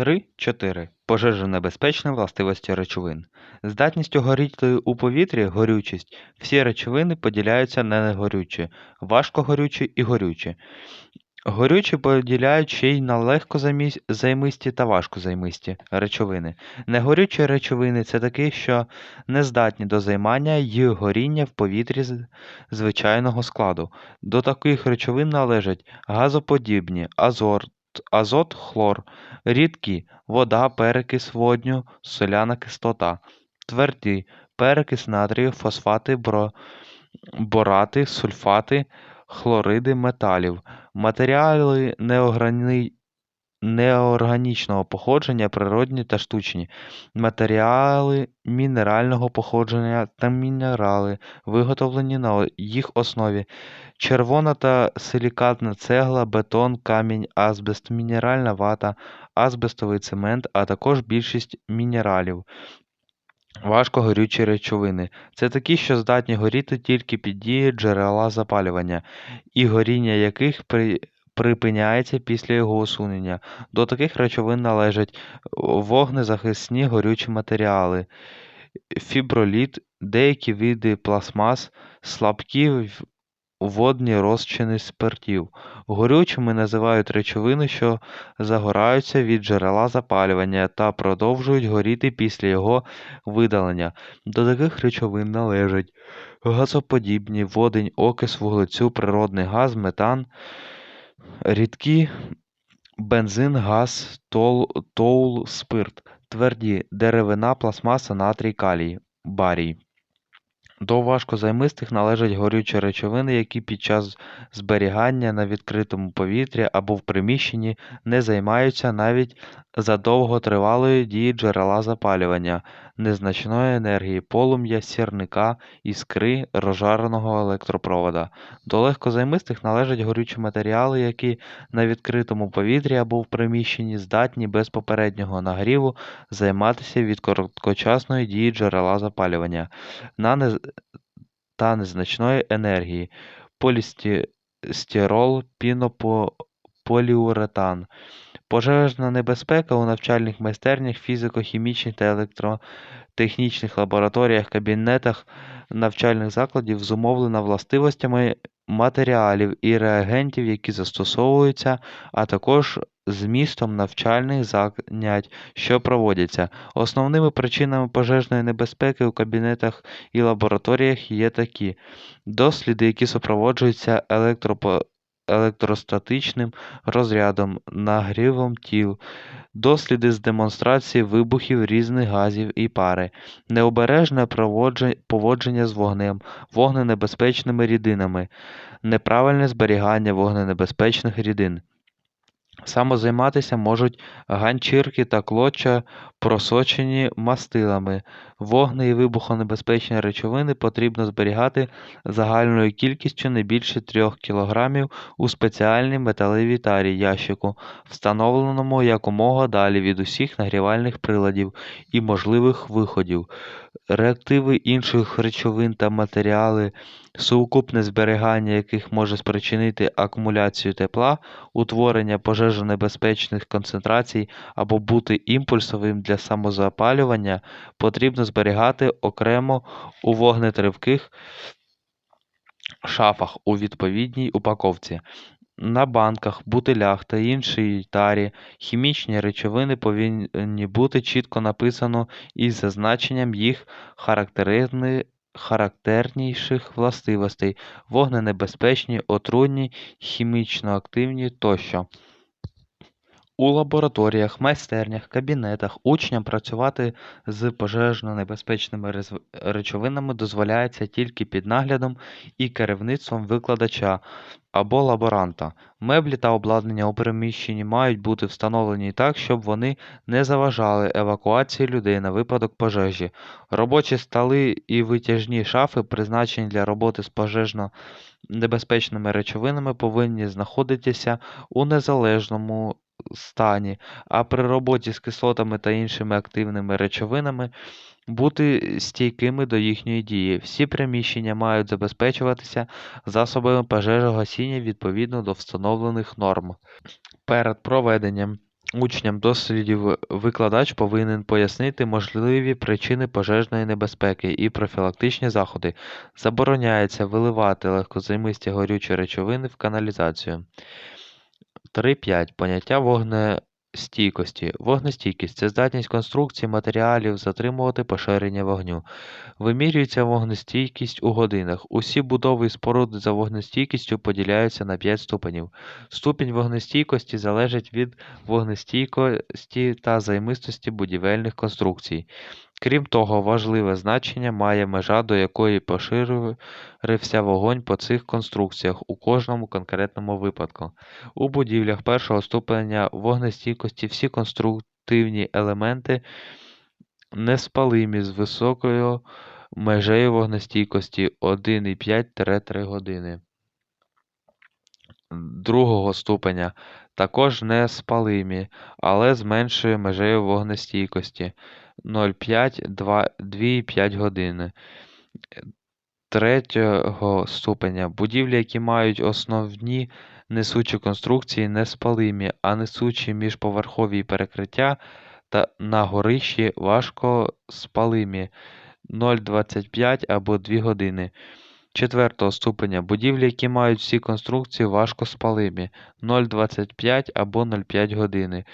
3.4. Пожежонебезпечні властивості речовин. Здатністю горіти у повітрі горючість. Всі речовини поділяються на негорючі, важкогорючі і горючі. Горючі поділяють ще й на легкозаймисті та важкозаймисті речовини. Негорючі речовини це такі, що не здатні до займання й горіння в повітрі звичайного складу. До таких речовин належать газоподібні, азот, азот, хлор, рідкі, вода, перекис водню, соляна кислота, тверді, перекис натрію, фосфати, борати, сульфати, хлориди металів, матеріали неоргани... неорганічного походження, природні та штучні, матеріали мінерального походження та мінерали, виготовлені на їх основі, червона та силікатна цегла, бетон, камінь, азбест, мінеральна вата, азбестовий цемент, а також більшість мінералів. Важкогорючі речовини. Це такі, що здатні горіти тільки під дією джерела запалювання, і горіння яких при... припиняється після його усунення. До таких речовин належать вогнезахисні горючі матеріали, фіброліт, деякі види пластмас, слабкі водні розчини спиртів. Горючими називають речовини, що загораються від джерела запалювання та продовжують горіти після його видалення. До таких речовин належать газоподібні, водень, окис вуглецю, природний газ, метан, рідкі, бензин, газ, тол, спирт, тверді, деревина, пластмаса, натрій, калій, барій. До важкозаймистих належать горючі речовини, які під час зберігання на відкритому повітрі або в приміщенні не займаються навіть за довготривалої дії джерела запалювання, незначної енергії, полум'я, сірника, іскри, розжареного електропровода. До легкозаймистих належать горючі матеріали, які на відкритому повітрі або в приміщенні здатні без попереднього нагріву займатися від короткочасної дії джерела запалювання на нез... та незначної енергії, полістирол, пінополіуретан. Пожежна небезпека у навчальних майстернях, фізико-хімічних та електротехнічних лабораторіях, кабінетах навчальних закладів зумовлена властивостями матеріалів і реагентів, які застосовуються, а також змістом навчальних занять, що проводяться. Основними причинами пожежної небезпеки у кабінетах і лабораторіях є такі: досліди, які супроводжуються електропо... електростатичним розрядом, нагрівом тіл, досліди з демонстрації вибухів різних газів і пари, необережне поводження з вогнем, вогненебезпечними рідинами, неправильне зберігання вогненебезпечних рідин. Самозайматися можуть ганчірки та клоча, просочені мастилами. Вогне- і вибухонебезпечні речовини потрібно зберігати загальною кількістю не більше 3 кг у спеціальній металевій тарі ящику, встановленому якомога далі від усіх нагрівальних приладів і можливих виходів. Реактиви інших речовин та матеріали, сукупне зберігання яких може спричинити акумуляцію тепла, утворення пожежонебезпечних концентрацій або бути імпульсовим для самозапалювання, потрібно зберігати окремо у вогнетривких шафах у відповідній упаковці. На банках, бутилях та іншій тарі хімічні речовини повинні бути чітко написано із зазначенням їх характерніших властивостей – вогненебезпечні, отруйні, хімічно активні тощо. У лабораторіях, майстернях, кабінетах учням працювати з пожежно-небезпечними речовинами дозволяється тільки під наглядом і керівництвом викладача або лаборанта. Меблі та обладнання у приміщенні мають бути встановлені так, щоб вони не заважали евакуації людей на випадок пожежі. Робочі столи і витяжні шафи, призначені для роботи з пожежно-небезпечними речовинами, повинні знаходитися у незалежному стані, а при роботі з кислотами та іншими активними речовинами бути стійкими до їхньої дії. Всі приміщення мають забезпечуватися засобами пожежогасіння відповідно до встановлених норм. Перед проведенням Учням дослідів викладач повинен пояснити можливі причини пожежної небезпеки і профілактичні заходи. Забороняється виливати легкозаймисті горючі речовини в каналізацію. 3.5. Поняття вогнестійкості. Вогнестійкість це здатність конструкції матеріалів затримувати поширення вогню. Вимірюється вогнестійкість у годинах. Усі будови і споруди за вогнестійкістю поділяються на 5 ступенів. Ступінь вогнестійкості залежить від вогнестійкості та займистості будівельних конструкцій. Крім того, важливе значення має межа, до якої поширився вогонь по цих конструкціях у кожному конкретному випадку. У будівлях першого ступеня вогнестійкості всі конструктивні елементи неспалимі з високою межею вогнестійкості 1,5-3 години. Другого ступеня також неспалимі, але з меншою межею вогнестійкості 0,5-2,5 години. Третього ступеня будівлі, які мають основні несучі конструкції неспалимі, а несучі міжповерхові перекриття та на горищі важкоспалимі 0,25 або 2 години. Четвертого ступеня будівлі, які мають всі конструкції важкоспалимі 0,25 або 0,5 години.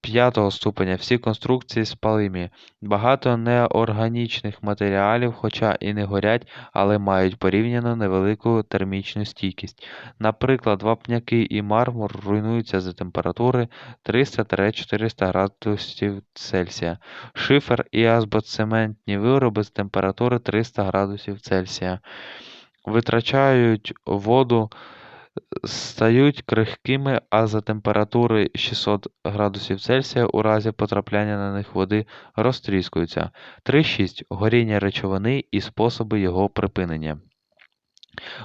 П'ятого ступеня всі конструкції спалимі. Багато неорганічних матеріалів, хоча і не горять, але мають порівняно невелику термічну стійкість. Наприклад, вапняки і мармур руйнуються за температури 300-400 градусів Цельсія. Шифер і азбоцементні вироби з температури 300 градусів Цельсія. Витрачають воду стають крихкими, а за температури 600 градусів Цельсія у разі потрапляння на них води розтріскуються. 3.6. Горіння речовини і способи його припинення.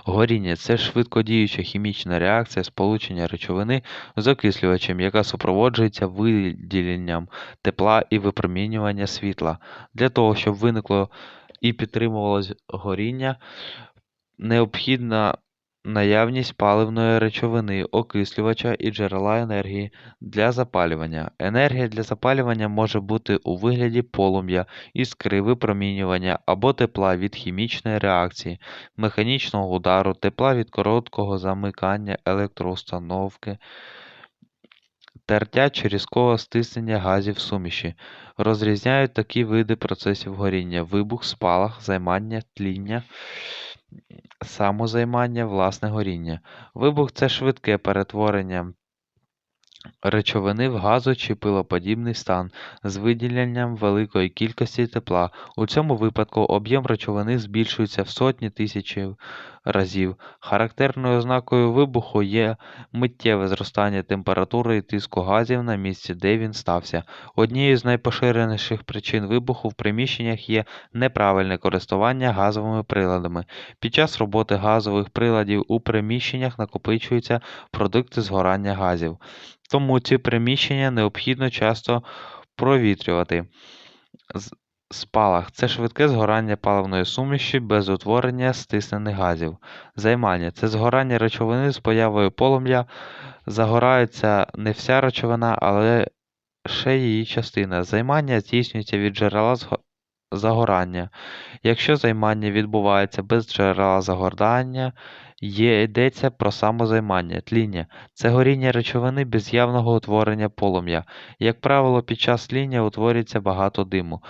Горіння це швидкодіюча хімічна реакція сполучення речовини з окислювачем, яка супроводжується виділенням тепла і випромінювання світла. Для того, щоб виникло і підтримувалось горіння, необхідна Наявність паливної речовини, окислювача і джерела енергії для запалювання. Енергія для запалювання може бути у вигляді полум'я, іскри, випромінювання або тепла від хімічної реакції, механічного удару, тепла від короткого замикання електроустановки, тертя чи різкого стиснення газів суміші. Розрізняють такі види процесів горіння: вибух, спалах, займання, тління самозаймання, власне горіння. Вибух це швидке перетворення речовини в газо- чи пилоподібний стан з виділенням великої кількості тепла. У цьому випадку об'єм речовини збільшується в сотні тисячі разів. Характерною ознакою вибуху є миттєве зростання температури і тиску газів на місці, де він стався. Однією з найпоширеніших причин вибуху в приміщеннях є неправильне користування газовими приладами. Під час роботи газових приладів у приміщеннях накопичуються продукти згорання газів. Тому ці приміщення необхідно часто провітрювати. Спалах це швидке згорання паливної суміші без утворення стиснених газів. Займання це згорання речовини з появою полум'я. Загорається не вся речовина, але ще її частина. Займання здійснюється від джерела загорання. Якщо займання відбувається без джерела загорання, Є йдеться про самозаймання, тління це горіння речовини без явного утворення полум'я. Як правило, під час тління утворюється багато диму.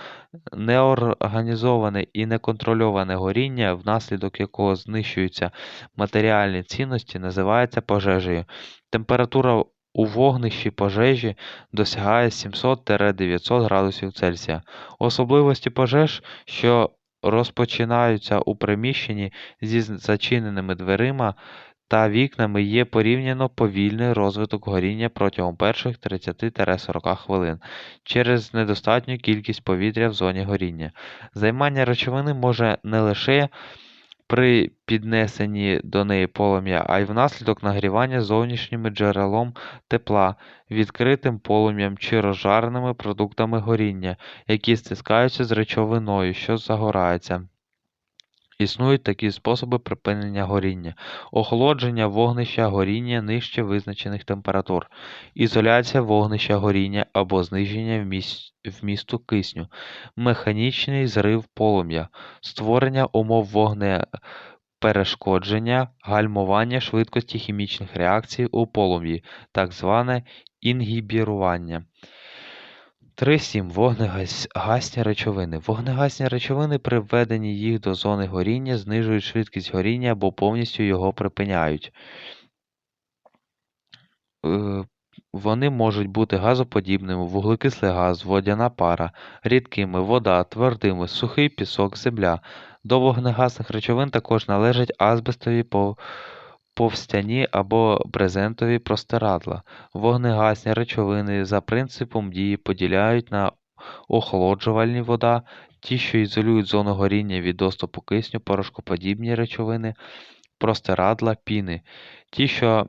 Неорганізоване і неконтрольоване горіння, внаслідок якого знищуються матеріальні цінності, називається пожежею. Температура у вогнищі пожежі досягає 700-900 градусів Цельсія. Особливості пожеж, що розпочинаються у приміщенні зі зачиненими дверима та вікнами є порівняно повільний розвиток горіння протягом перших 30-40 хвилин через недостатню кількість повітря в зоні горіння. Займання речовини може не лише при піднесенні до неї полум'я, а й внаслідок нагрівання зовнішнім джерелом тепла, відкритим полум'ям чи розжареними продуктами горіння, які стискаються з речовиною, що загорається. Існують такі способи припинення горіння: охолодження вогнища горіння нижче визначених температур, ізоляція вогнища горіння або зниження вмісту кисню, механічний зрив полум'я, створення умов вогнеперешкодження, гальмування швидкості хімічних реакцій у полум'ї, так зване інгібірування. 3.7. Вогнегасні речовини. Вогнегасні речовини при введенні їх до зони горіння знижують швидкість горіння або повністю його припиняють. Е, Вони можуть бути газоподібними, вуглекислий газ, водяна пара, рідкими, вода, твердими, сухий пісок, земля. До вогнегасних речовин також належать азбестові пов- повстяні або брезентові простирадла. Вогнегасні речовини за принципом дії поділяють на охолоджувальні вода, ті, що ізолюють зону горіння від доступу кисню, порошкоподібні речовини, простирадла, піни, ті, що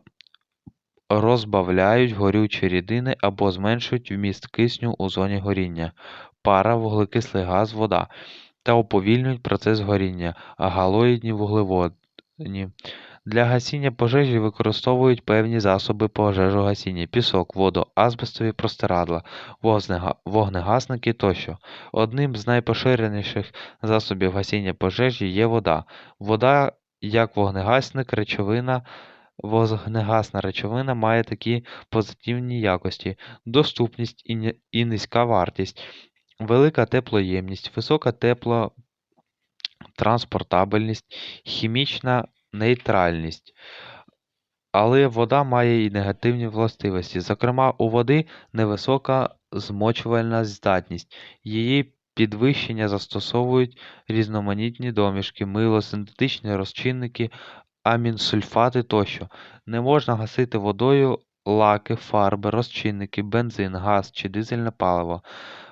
розбавляють горючі рідини або зменшують вміст кисню у зоні горіння, пара, вуглекислий газ, вода, та уповільнюють процес горіння, галоїдні вуглеводні. Для гасіння пожежі використовують певні засоби пожежогасіння: пісок, воду, азбестові простирадла, вогнегасники тощо. Одним з найпоширеніших засобів гасіння пожежі є вода. Вода, як вогнегасник, речовина, вогнегасна речовина має такі позитивні якості: доступність і низька вартість, велика теплоємність, висока теплотранспортабельність, хімічна нейтральність. Але вода має і негативні властивості. Зокрема, у води невисока змочувальна здатність. Її підвищення застосовують різноманітні домішки, мило, синтетичні розчинники, амінсульфати тощо. Не можна гасити водою лаки, фарби, розчинники, бензин, газ чи дизельне паливо,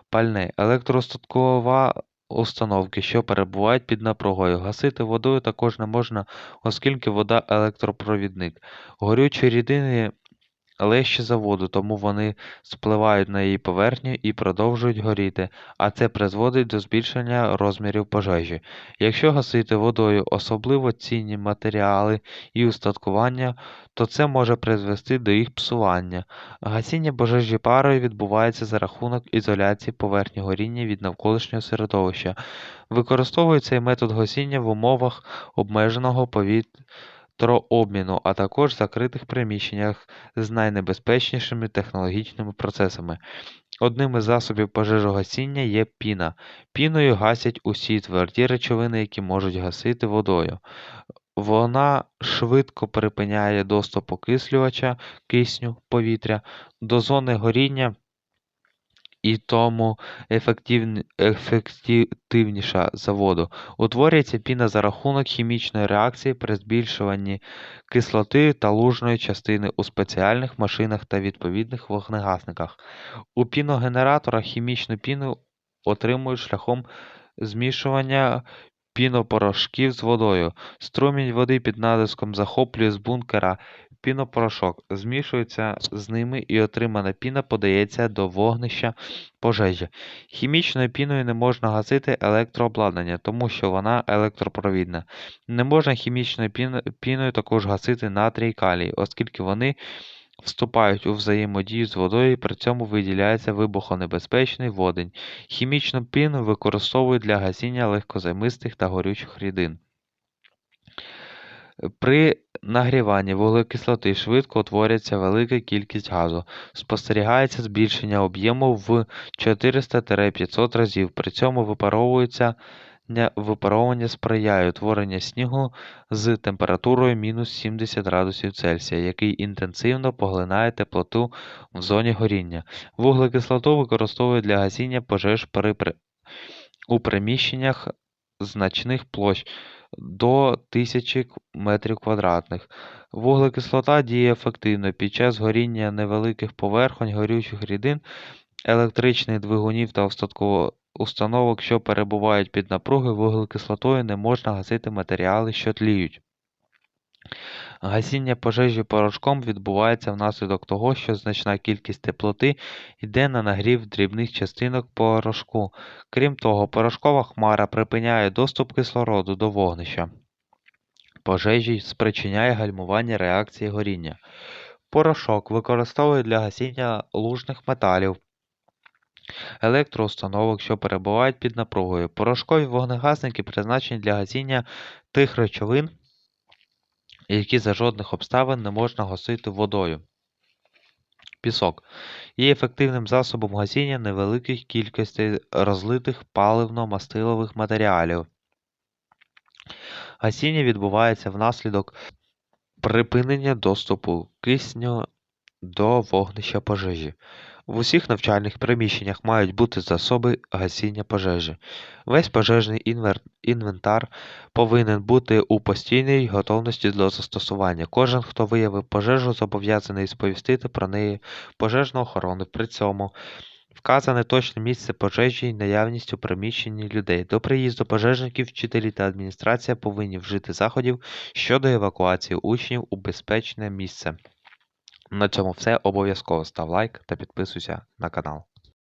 пальне, електроостаткова установки, що перебувають під напругою. Гасити водою також не можна, оскільки вода електропровідник. Горючі рідини легші за воду, тому вони спливають на її поверхню і продовжують горіти, а це призводить до збільшення розмірів пожежі. Якщо гасити водою особливо цінні матеріали і устаткування, то це може призвести до їх псування. Гасіння пожежі парою відбувається за рахунок ізоляції поверхні горіння від навколишнього середовища. Використовують цей метод гасіння в умовах обмеженого повітрообміну, а також закритих приміщеннях з найнебезпечнішими технологічними процесами. Одним із засобів пожежогасіння є піна. Піною гасять усі тверді речовини, які можуть гасити водою. Вона швидко припиняє доступ окислювача кисню повітря до зони горіння і тому ефективніша за воду. Утворюється піна за рахунок хімічної реакції при збільшуванні кислоти та лужної частини у спеціальних машинах та відповідних вогнегасниках. У піногенераторах хімічну піну отримують шляхом змішування пінопорошків з водою. Струмінь води під натиском захоплює з бункера пінопорошок, змішується з ними і отримана піна подається до вогнища пожежі. Хімічною піною не можна гасити електрообладнання, тому що вона електропровідна. Не можна хімічною піною також гасити натрій і калій, оскільки вони вступають у взаємодію з водою і при цьому виділяється вибухонебезпечний водень. Хімічну піну використовують для гасіння легкозаймистих та горючих рідин. При нагріванні вуглекислоти швидко утворюється велика кількість газу. Спостерігається збільшення об'єму в 400-500 разів. При цьому випаровується випаровування сприяє утворенню снігу з температурою мінус 70 градусів Цельсія, який інтенсивно поглинає теплоту в зоні горіння. Вуглекислоту використовують для гасіння пожеж при, у приміщеннях значних площ до 1000 м2. Вуглекислота діє ефективно під час горіння невеликих поверхонь горючих рідин, електричних двигунів та установок, що перебувають під напругою, вуглекислотою не можна гасити матеріали, що тліють. Гасіння пожежі порошком відбувається внаслідок того, що значна кількість теплоти йде на нагрів дрібних частинок порошку. Крім того, порошкова хмара припиняє доступ кислороду до вогнища. Пожежі спричиняє гальмування реакції горіння. Порошок використовують для гасіння лужних металів, електроустановок, що перебувають під напругою. Порошкові вогнегасники призначені для гасіння тих речовин, які за жодних обставин не можна гасити водою. Пісок є ефективним засобом гасіння невеликих кількостей розлитих паливно-мастилових матеріалів. Гасіння відбувається внаслідок припинення доступу кисню до вогнища пожежі. В усіх навчальних приміщеннях мають бути засоби гасіння пожежі. Весь пожежний інвентар повинен бути у постійній готовності до застосування. Кожен, хто виявив пожежу, зобов'язаний сповістити про неї пожежну охорону. При цьому вказане точне місце пожежі і наявність у приміщенні людей. До приїзду пожежників вчителі та адміністрація повинні вжити заходів щодо евакуації учнів у безпечне місце. На цьому все. Обов'язково став лайк та підписуйся на канал.